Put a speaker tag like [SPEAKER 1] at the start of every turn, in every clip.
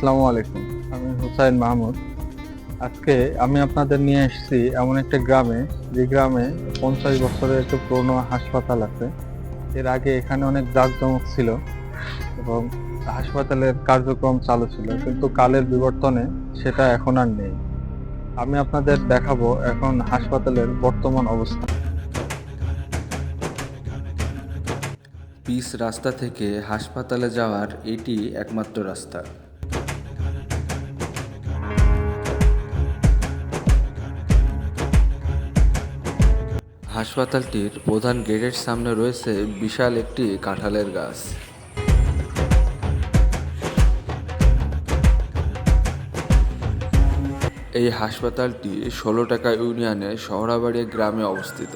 [SPEAKER 1] আসসালামু আলাইকুম। আমি হুসাইন মাহমুদ। আজকে আমি আপনাদের নিয়ে এসেছি এমন একটা গ্রামে, যে গ্রামে পঞ্চাশ বছরের একটা পুরনো হাসপাতাল আছে। এর আগে এখানে অনেক জাঁকজমক ছিল এবং হাসপাতালের কার্যক্রম চালু ছিল, কিন্তু কালের বিবর্তনে সেটা এখন আর নেই। আমি আপনাদের দেখাবো এখন হাসপাতালের বর্তমান অবস্থা।
[SPEAKER 2] পিস রাস্তা থেকে হাসপাতালে যাওয়ার এটি একমাত্র রাস্তা। হাসপাতালটির প্রধান গেটের সামনে রয়েছে বিশাল একটি কাঁঠালের গাছ। এই হাসপাতালটি ষোলো টাকা ইউনিয়নের শহরাবাড়ি গ্রামে অবস্থিত।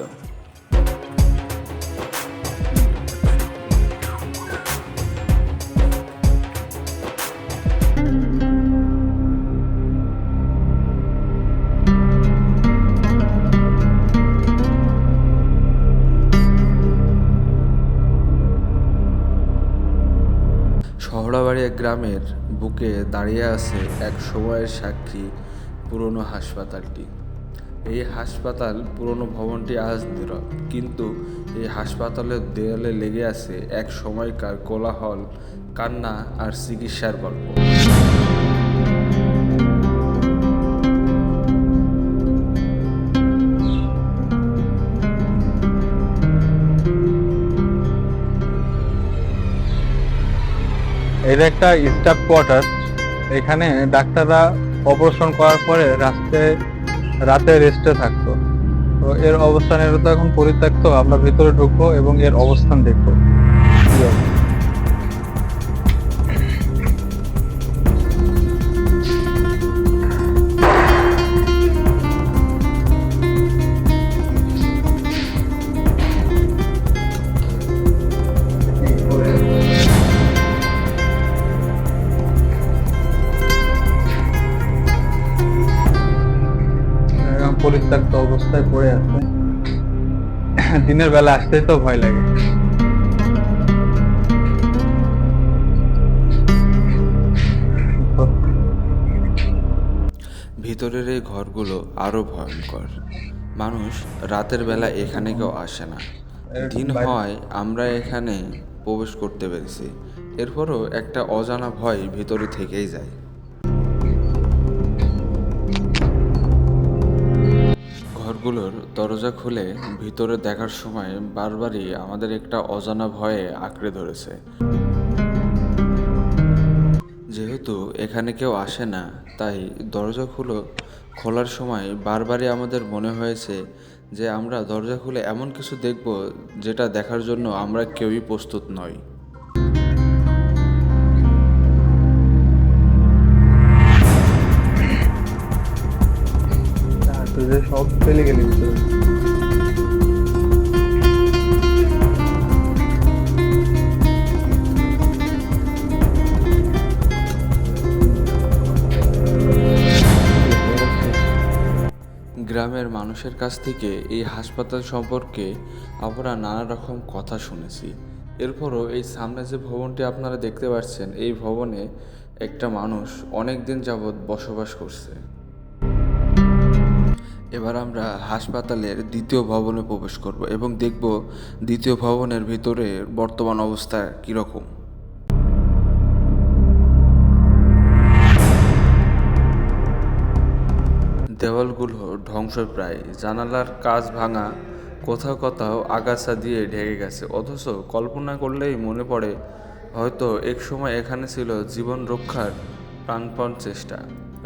[SPEAKER 2] শহরাবাড়িয়া গ্রামের বুকে দাঁড়িয়ে আছে এক সময়ের সাক্ষী পুরনো হাসপাতালটি। এই হাসপাতাল, পুরনো ভবনটি আজ নীরব, কিন্তু এই হাসপাতালের দেয়ালে লেগে আছে এক সময়কার কোলাহল, কান্না আর চিকিৎসার গল্প।
[SPEAKER 1] এটা একটা স্টাফ কোয়ার্টার এখানে ডাক্তাররা অপারেশন করার পরে রাস্তে রাতে রেস্টে থাকতো। তো এর অবস্থান এর তো এখন পরিত্যক্ত, আমরা ভিতরে ঢুকবো এবং এর অবস্থান দেখব। এরকম পরিত্যক্ত অবস্থায় পড়ে আছে। দিনের বেলা আসতেই তো ভয় লাগে।
[SPEAKER 2] ভিতরের এই ঘরগুলো আরও ভয়ঙ্কর। মানুষ রাতের বেলা এখানে কেউ আসে না। দিন হয় আমরা এখানে প্রবেশ করতে পেরেছি। এরপরও একটা অজানা ভয় ভিতরে থেকেই যায়। ঘরগুলোর দরজা খুলে ভিতরে দেখার সময় বারবারই আমাদের একটা অজানা ভয়ে আঁকড়ে ধরেছে। যেহেতু এখানে কেউ আসে না, তাই দরজা খুলো, খোলার সময় বারবারই আমাদের মনে হয়েছে যে আমরা দরজা খুলে এমন কিছু দেখব যেটা দেখার জন্য আমরা কেউই প্রস্তুত নই।
[SPEAKER 1] তুই সব ফেলে গেলি ভিতরে।
[SPEAKER 2] গ্রামের মানুষের কাছ থেকে এই হাসপাতাল সম্পর্কে আমরা নানা রকম কথা শুনেছি এরপরও এই সামনে যে ভবনটি আপনারা দেখতে পাচ্ছেন, এই ভবনে একটা মানুষ অনেক দিন যাবৎ বসবাস করছে এবার আমরা হাসপাতালের দ্বিতীয় ভবনে প্রবেশ করব এবং দেখব দ্বিতীয় ভবনের ভিতরে বর্তমান অবস্থা কীরকম। দেওয়ালগুলো ধ্বংসপ্রায়, জানালার কাজ ভাঙা, কোথাও কোথাও আগাছা দিয়ে ঢেকে গেছে। অথচ কল্পনা করলেই মনে পড়ে, হয়তো এক সময় এখানে ছিল জীবন রক্ষার প্রাণপণ চেষ্টা,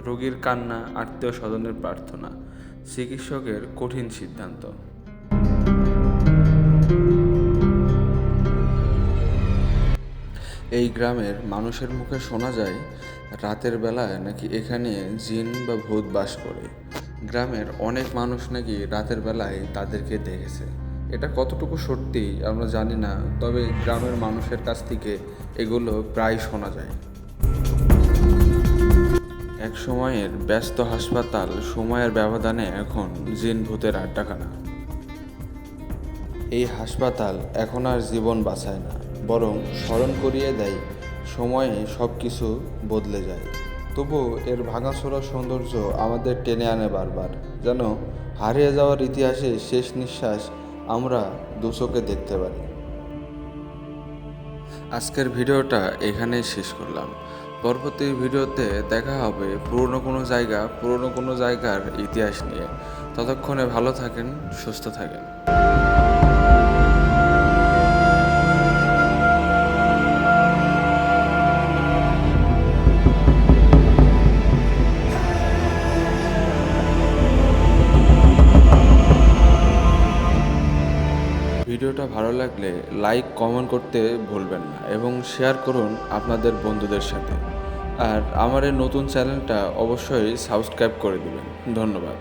[SPEAKER 2] রোগীর কান্না আত্মীয় স্বজনের প্রার্থনা চিকিৎসকের কঠিন সিদ্ধান্ত। এই গ্রামের মানুষের মুখে শোনা যায়, রাতের বেলায় নাকি এখানে জিন বা ভূত বাস করে। গ্রামের অনেক মানুষ নাকি রাতের বেলায় তাদেরকে দেখেছে। এটা কতটুকু সত্যি আমরা জানি না, তবে গ্রামের মানুষের কাছ থেকে এগুলো প্রায় শোনা যায়। এক সময়ের ব্যস্ত হাসপাতাল সময়ের ব্যবধানে এখন জিন ভূতের আড্ডাখানা। এই হাসপাতাল এখন আর জীবন বাঁচায় না, বরং স্মরণ করিয়ে দেয়, সময়ে সব কিছু বদলে যায়। তবুও এর ভাঙাচোরা সৌন্দর্য আমাদের টেনে আনে বারবার, যেন হারিয়ে যাওয়ার ইতিহাসে শেষ নিঃশ্বাস আমরা দুচোখে দেখতে পারি। আজকের ভিডিওটা এখানেই শেষ করলাম। পরবর্তী ভিডিওতে দেখা হবে পুরনো কোনো জায়গা, পুরনো কোনো জায়গার ইতিহাস নিয়ে। ততক্ষণে ভালো থাকেন, সুস্থ থাকেন। ভিডিওটা ভালো লাগলে লাইক, কমেন্ট করতে ভুলবেন না এবং শেয়ার করুন আপনাদের বন্ধুদের সাথে। আর আমার এই নতুন চ্যানেলটা অবশ্যই সাবস্ক্রাইব করে দেবেন। ধন্যবাদ।